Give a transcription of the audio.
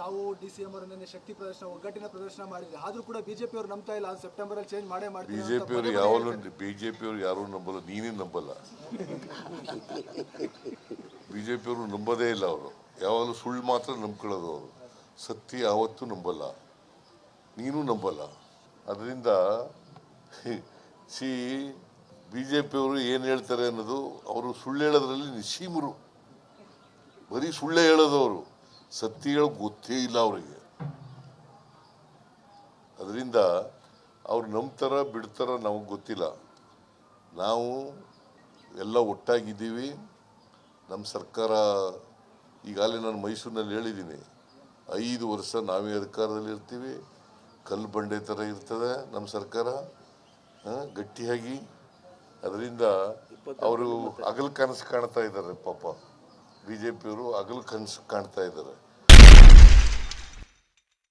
ತಾವು D C M ಅವರು ನಿನ್ನೆ ಶಕ್ತಿ ಪ್ರದರ್ಶನ ಒಗ್ಗಟ್ಟಿನ ಪ್ರದರ್ಶನ ಮಾಡಿದ್ರೆ. ಆದ್ರೂ ಕೂಡ ಬಿಜೆಪಿ ಅವರು ನಂಬ್ತಾ ಇಲ್ಲ. ಸೆಪ್ಟೆಂಬರ್ ಅಲ್ಲಿ ಚೇಂಜ್ ಮಾಡೇ ಮಾಡ್ತಾರೆ ಬಿಜೆಪಿ ಅವರು ಯಾವಾಗಲೂ ಬಿಜೆಪಿ ಅವರು ಯಾರೂ ನಂಬಲ್ಲ ನೀನೇ ನಂಬಲ್ಲ. ಬಿಜೆಪಿ ಅವರು ನಂಬೋದೇ ಇಲ್ಲ ಅವರು. ಯಾವಾಗಲೂ ಸುಳ್ಳು ಮಾತ್ರ ನಂಬ್ಕೊಳ್ಳೋದು ಅವರು. ಸತ್ಯ ಯಾವತ್ತೂ ನಂಬಲ್ಲ. ನೀನು ನಂಬಲ್ಲ. ಅದರಿಂದ ಸಿ ಬಿ ಜೆ ಪಿಯವರು ಏನು ಹೇಳ್ತಾರೆ ಅನ್ನೋದು ಅವರು ಸುಳ್ಳು ಹೇಳೋದ್ರಲ್ಲಿ ನಿಶೀಮರು ಬರೀ ಸುಳ್ಳೇ ಹೇಳೋದು ಅವರು. ಸತ್ಯ ಹೇಳೋ ಗೊತ್ತೇ ಇಲ್ಲ ಅವರಿಗೆ. ಅದರಿಂದ ಅವ್ರು ನಂಬ್ತಾರ ಬಿಡ್ತಾರ ನಮಗೆ ಗೊತ್ತಿಲ್ಲ. ನಾವು ಎಲ್ಲ ಒಟ್ಟಾಗಿದ್ದೀವಿ. ನಮ್ಮ ಸರ್ಕಾರ ಈಗಾಗಲೇ ನಾನು ಮೈಸೂರಿನಲ್ಲಿ ಹೇಳಿದ್ದೀನಿ. ಐದು ವರ್ಷ ನಾವೇ ಅಧಿಕಾರದಲ್ಲಿ ಇರ್ತೀವಿ. ಕಲ್ಲು ಬಂಡೆ ಥರ ಇರ್ತದೆ ನಮ್ಮ ಸರ್ಕಾರ ಗಟ್ಟಿಯಾಗಿ. ಅದರಿಂದ ಅವರು ಹಗಲು ಕನಸು ಕಾಣ್ತಾ ಇದ್ದಾರೆ ಪಾಪ. ಬಿ ಜೆ ಪಿಯವರು ಹಗಲು ಕನಸು ಕಾಣ್ತಾ ಇದ್ದಾರೆ.